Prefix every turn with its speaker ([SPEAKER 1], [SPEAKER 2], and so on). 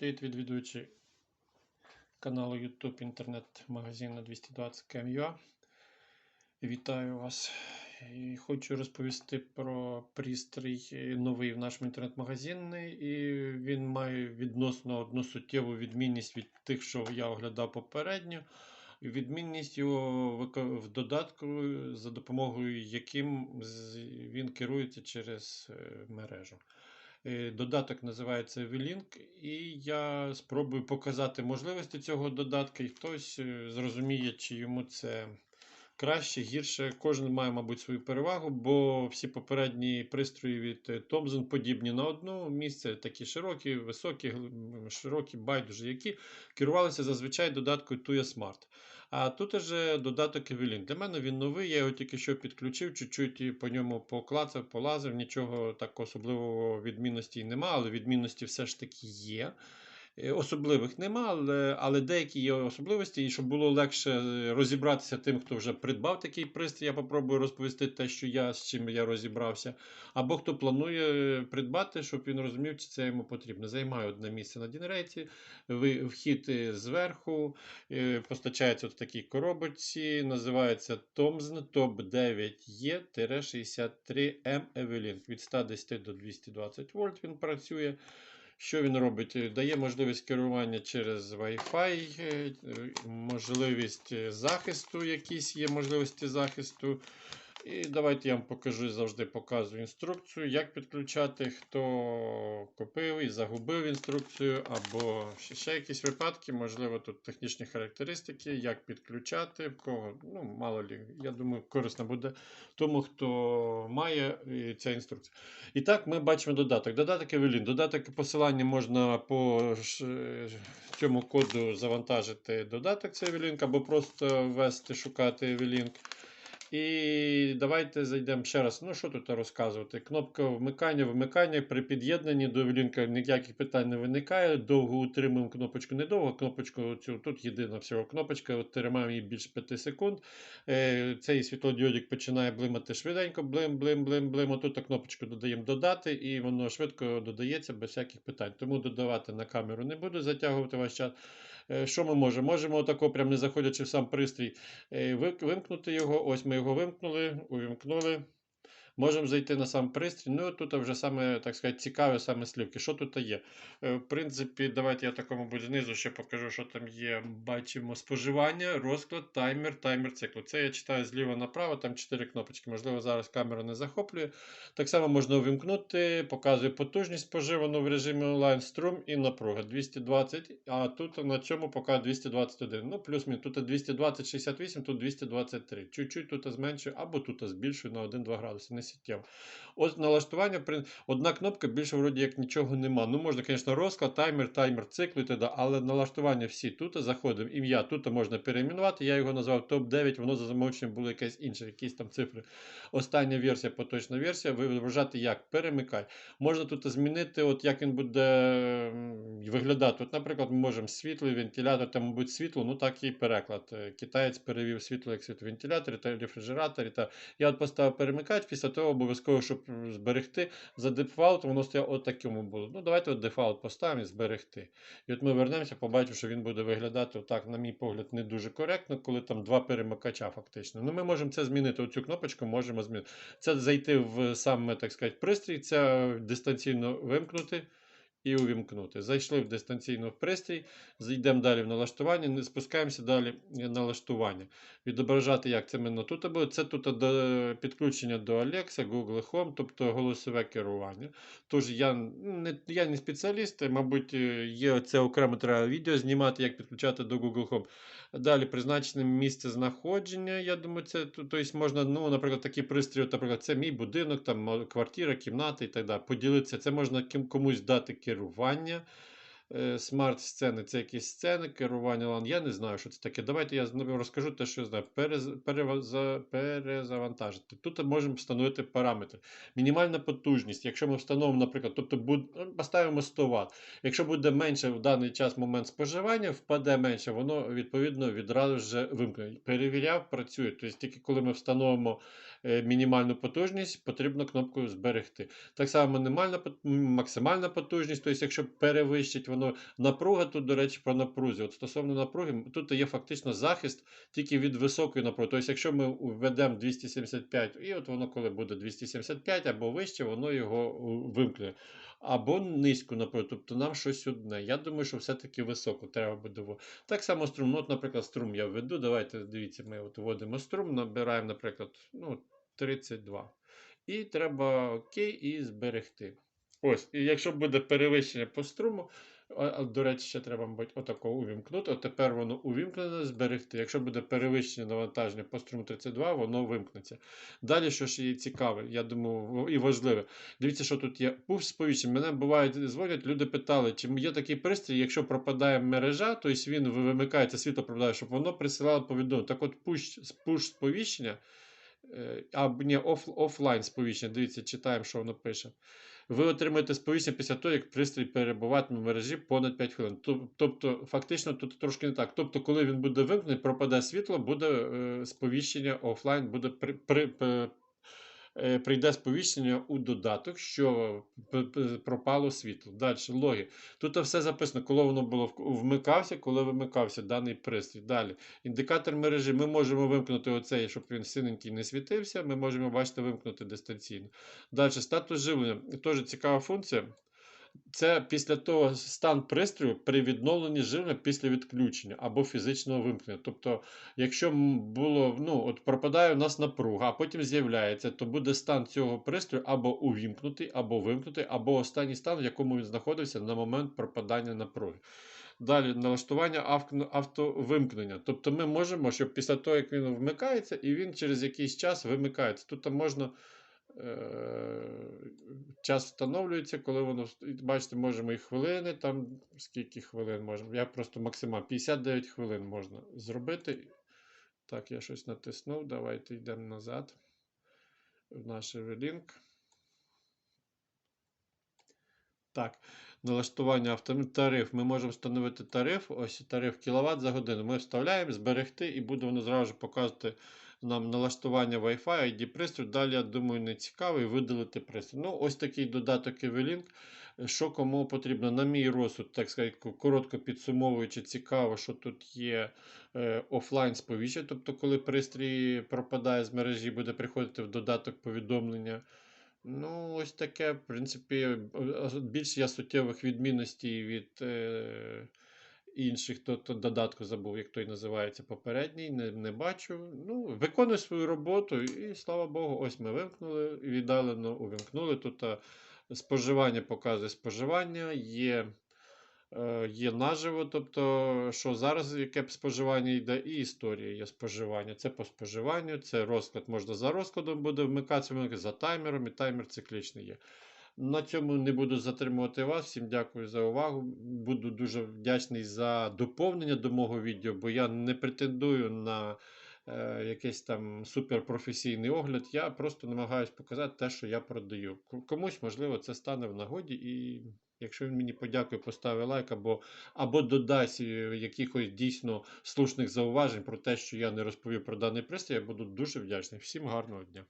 [SPEAKER 1] Привіт, відвідувачі каналу YouTube інтернет-магазину 220 KMUA. Вітаю вас. І хочу розповісти про пристрій новий в нашому інтернет-магазині. І він має відносно одну суттєву відмінність від тих, що я оглядав попередньо. Відмінність його в додатку, за допомогою яким він керується через е, мережу. Е, Додаток називається V-Link, і я спробую показати можливості цього додатка, і хтось е, зрозуміє, чи йому це краще, гірше. Кожен має, мабуть, свою перевагу, бо всі попередні пристрої від е, Thomson подібні на одну місце, такі широкі, високі, широкі, байдуже, які керувалися зазвичай додаткою Tuya Smart. А тут вже додаток Evelyn. Для мене він новий, я його тільки що підключив, чуть-чуть по ньому поклацав, полазив, нічого так особливого відмінності нема, але відмінності все ж таки є. Е, Особливих нема, але, але деякі є особливості, і щоб було легше е, розібратися тим, хто вже придбав такий пристрій, я попробую розповісти те, що я з чим я розібрався. Або хто планує е, придбати, щоб він розумів, чи це йому потрібно. Займає одне місце на Дінрейті, вхід зверху, постачається в такій коробочці, називається Thomson Top 9 e 63 m Evelyn. Від 110 до 220 вольт він працює. Що він робить? Е, Дає можливість керування через Wi-Fi, е, е, можливість захисту, якісь є можливості захисту. І давайте я вам покажу, завжди показую інструкцію, як підключати, хто купив і загубив інструкцію, або ще, якісь випадки, можливо, тут технічні характеристики, як підключати, в кого, ну, мало лі, я думаю, корисно буде тому, хто має ця інструкція. І так, ми бачимо додаток. Додаток Evelyn. Додаток посилання можна по цьому коду завантажити додаток це Evelyn, або просто ввести, шукати Evelyn. І давайте зайдемо ще раз. Ну, що тут розказувати? Кнопка вмикання, вмикання при під'єднанні до Evelyn ніяких питань не виникає. Довго утримуємо кнопочку недовго. Кнопочку цю тут єдина всього кнопочка, тримаємо її більше 5 секунд. Е, Цей світлодіодик починає блимати швиденько, блим, блим, блим, блим. Отут кнопочку додаємо додати, і воно швидко додається без всяких питань. Тому додавати на камеру не буду затягувати ваш час. Е, Що ми можемо? Можемо отако, прям не заходячи в сам пристрій, е, вимкнути його. Ось ми його вимкнули, увімкнули. Можемо зайти на сам пристрій. Ну, тут вже саме, так сказати, цікаве саме слівки. Що тут є? Е, В принципі, давайте я такому мабуть, знизу ще покажу, що там є. Бачимо споживання, розклад, таймер, таймер циклу. Це я читаю зліва направо, там 4 кнопочки. Можливо, зараз камера не захоплює. Так само можна увімкнути, показує потужність споживану в режимі онлайн, струм і напруга 220, а тут на цьому показує 221. Ну, плюс-мінус. Тут 220, 68, тут 223. Чуть-чуть тут зменшую, або тут збільшую на 1-2 градуси. Не суттєво. Ось налаштування. Одна кнопка більше вроді як нічого нема. Ну, можна, звісно, розклад, таймер, таймер циклу і т.д. Але налаштування всі тут заходимо. Ім'я тут можна перейменувати. Я його назвав топ-9, воно за замовченням було якесь інше, якісь там цифри. Остання версія, поточна версія. Ви вважати як? Перемикай. Можна тут змінити, от як він буде виглядати. От, наприклад, ми можемо світлий вентилятор, там, мабуть, світло, ну так і переклад. Е, Китаєць перевів світло як світло вентиляторі та рефрижераторі. Та... Я от поставив перемикач, після того обов'язково, щоб зберегти за дефаут воно стояло от такому було. Ну, давайте от дефалт поставимо і зберегти. І от ми вернемося, побачимо, що він буде виглядати, отак, на мій погляд, не дуже коректно, коли там два перемикача фактично. Ну, ми можемо це змінити. Оцю кнопочку можемо змінити. Це зайти в саме, так сказати, пристрій, це дистанційно вимкнути і увімкнути. Зайшли в дистанційно в пристрій, зайдемо далі в налаштування, не спускаємося далі в налаштування. Відображати, як це ми тут буде. Це тут до підключення до Alexa, Google Home, тобто голосове керування. Тож я не, я не спеціаліст, мабуть, е, є це окремо треба відео знімати, як підключати до Google Home. Далі призначене місце знаходження. Я думаю, це тобто можна, ну, наприклад, такі пристрій, наприклад, це мій будинок, там квартира, кімната і так далі. Поділитися. Це можна комусь дати керування. Е, Смарт-сцени це якісь сцени, керування LAN. Я не знаю, що це таке. Давайте я розкажу те, що я знаю. Перез, переваза- перезавантажити. Тут можемо встановити параметри. Мінімальна потужність. Якщо ми встановимо, наприклад, тобто буд... ну, поставимо 100 Вт. Якщо буде менше в даний час момент споживання, впаде менше, воно відповідно відразу ж вимкне. Перевіряв, працює. Тобто тільки коли ми встановимо е, мінімальну потужність, потрібно кнопку зберегти. Так само максимальна потужність, тобто якщо перевищить вона воно напруга тут, до речі, по напрузі. От стосовно напруги, тут є фактично захист тільки від високої напруги. Тобто, якщо ми введемо 275, і от воно, коли буде 275 або вище, воно його вимкне. Або низьку напругу, тобто нам щось одне. Я думаю, що все-таки високо треба буде. Так само струм. Ну, от, наприклад, струм я введу. Давайте дивіться, ми от вводимо струм, набираємо, наприклад, ну, 32. І треба окей і зберегти. Ось, і якщо буде перевищення по струму, до речі, ще треба, мабуть, отако увімкнути. От тепер воно увімкнене, зберегти. Якщо буде перевищення навантаження по струму 32, воно вимкнеться. Далі, що ж є цікаве, я думаю, і важливе. Дивіться, що тут є. Пуш сповіщення. Мене буває, дзвонять, люди питали, чи є такий пристрій, якщо пропадає мережа, то він вимикається, світло пропадає, щоб воно присилало повідомлення. Так от пуш сповіщення. Е, або ні, оф, офлайн сповіщення. Дивіться, читаємо, що воно пише. Ви отримаєте сповіщення після того, як пристрій перебуватиме в мережі понад 5 хвилин. Тобто, фактично, тут трошки не так. Тобто, коли він буде вимкнений, пропаде світло, буде е, сповіщення офлайн, буде при, при, прийде сповіщення у додаток, що пропало світло. Далі, логи. Тут все записано, коли воно було вмикався, коли вимикався даний пристрій. Далі. Індикатор мережі. Ми можемо вимкнути оцей, щоб він синенький не світився. Ми можемо, бачите, вимкнути дистанційно. Далі, статус живлення. Теж цікава функція. Це після того стан пристрою при відновленні живлення після відключення або фізичного вимкнення. Тобто, якщо було, ну, от пропадає у нас напруга, а потім з'являється, то буде стан цього пристрою або увімкнутий, або вимкнутий, або останній стан, в якому він знаходився на момент пропадання напруги. Далі налаштування автовимкнення. Тобто ми можемо, щоб після того, як він вмикається, і він через якийсь час вимикається. Тут можна. Е, час встановлюється, коли воно бачите, можемо і хвилини, там скільки хвилин можемо. Я просто максимально 59 хвилин можна зробити. Так, я щось натиснув. Давайте йдемо назад в наш Evelink. Так, налаштування авто... тариф. Ми можемо встановити тариф. Ось тариф кВт за годину. Ми вставляємо, зберегти, і буде воно зразу показувати нам налаштування Wi-Fi, ID пристрою. Далі, я думаю, не цікаво видалити пристрій. Ну, ось такий додаток Evelink. Що кому потрібно, на мій розсуд, так сказати, коротко підсумовуючи, цікаво, що тут є е, офлайн сповіщення, тобто, коли пристрій пропадає з мережі, буде приходити в додаток повідомлення. Ну, ось таке, в принципі, більш я суттєвих відмінностей від е, інших, то, то додатку забув, як той називається попередній, не, не бачу. Ну, виконую свою роботу, і слава Богу, ось ми вимкнули, віддалено увімкнули. Тут споживання показує споживання, є. Е, Є наживо, тобто, що зараз яке споживання йде, і історія є споживання. Це по споживанню, це розклад можна за розкладом буде вмикатися, за таймером, і таймер циклічний є. На цьому не буду затримувати вас. Всім дякую за увагу. Буду дуже вдячний за доповнення до мого відео, бо я не претендую на якийсь там суперпрофесійний огляд. Я просто намагаюся показати те, що я продаю. Комусь, можливо, це стане в нагоді, і якщо він мені подякує, поставить лайк або, або додасть е, якихось дійсно слушних зауважень про те, що я не розповів про даний пристрій, я буду дуже вдячний. Всім гарного дня!